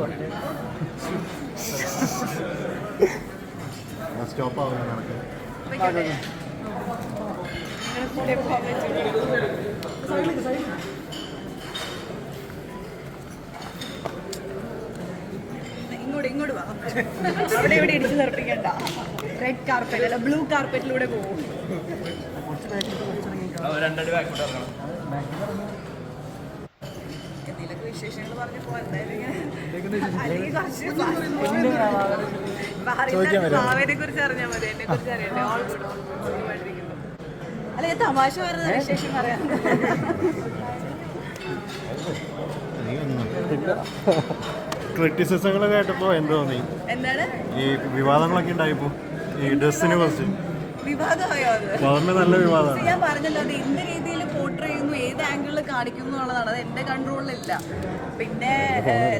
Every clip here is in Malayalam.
പറഞ്ഞത് സ്റ്റോപ്പ് ആവുന്ന ഇങ്ങോട്ട് ഇങ്ങോട്ട് വാ. അവിടെ ഇവിടെ ഇടിച്ചു നിർത്തിക്കണ്ട റെഡ് കാർപ്പറ്റ് അല്ല ബ്ലൂ കാർപ്പറ്റിലൂടെ പോകും. എന്തെങ്കിലുമൊക്കെ വിശേഷങ്ങൾ പറഞ്ഞു കുറച്ച് ഭാവിനെ കുറിച്ച് അറിഞ്ഞാൽ മതി. എന്നെ കുറിച്ച് അറിയണ്ടേ ഓൾ ഗുഡ് അല്ല തമാശ വരുന്ന വിശേഷം പറയാം. കേട്ടപ്പോൾ എന്ത് തോന്നി? എന്താണ്? ഈ വിവാദങ്ങളൊക്കെ ഉണ്ടായിപ്പോ ഈ ഡ്രസ്സിനെ കുറിച്ച്. വിവാദമായോ അത്? നല്ല വിവാദമാണ്. ഞാൻ പറഞ്ഞല്ലോ അത് പോർട്രേ ചെയ്യുന്നു ഏത് ആംഗിളിൽ കാണിക്കുന്നു എന്നുള്ളതാണ്. അത് എന്റെ കൺട്രോളിലില്ല പിന്നെ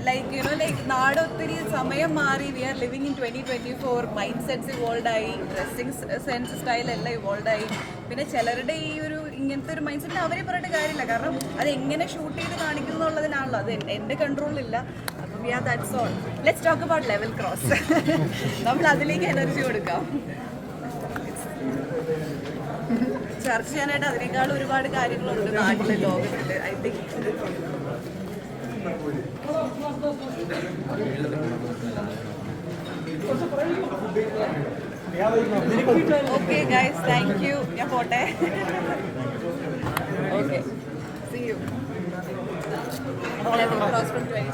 ലൈക്ക് യുനോ ലൈക്ക് നാട് ഒത്തിരി സമയം മാറി. We are living in twenty twenty four mindsets evolve ആയി ഡ്രസ്സിങ് സെൻസ് സ്റ്റൈൽ എല്ലാം ഇവോൾവ് ആയി പിന്നെ ചിലരുടെ ഈ ഒരു ഇങ്ങനത്തെ ഒരു മൈൻഡ് സെറ്റ് അവരെ പറഞ്ഞിട്ട് കാര്യമില്ല. കാരണം അത് എങ്ങനെ ഷൂട്ട് ചെയ്ത് കാണിക്കുന്നു എന്നുള്ളതിനാണല്ലോ. അത് എന്റെ കൺട്രോളിലില്ല അപ്പം we are that's all let's talk about level cross നമ്മൾ അതിലേക്ക് എനർജി കൊടുക്കാം. ചർച്ച ചെയ്യാനായിട്ട് അതിനേക്കാൾ ഒരുപാട് കാര്യങ്ങളുണ്ട് നാട്ടിലെ ലോകത്തിൽ I think okay guys thank you ഞാൻ പോട്ടെ. Okay C U hospital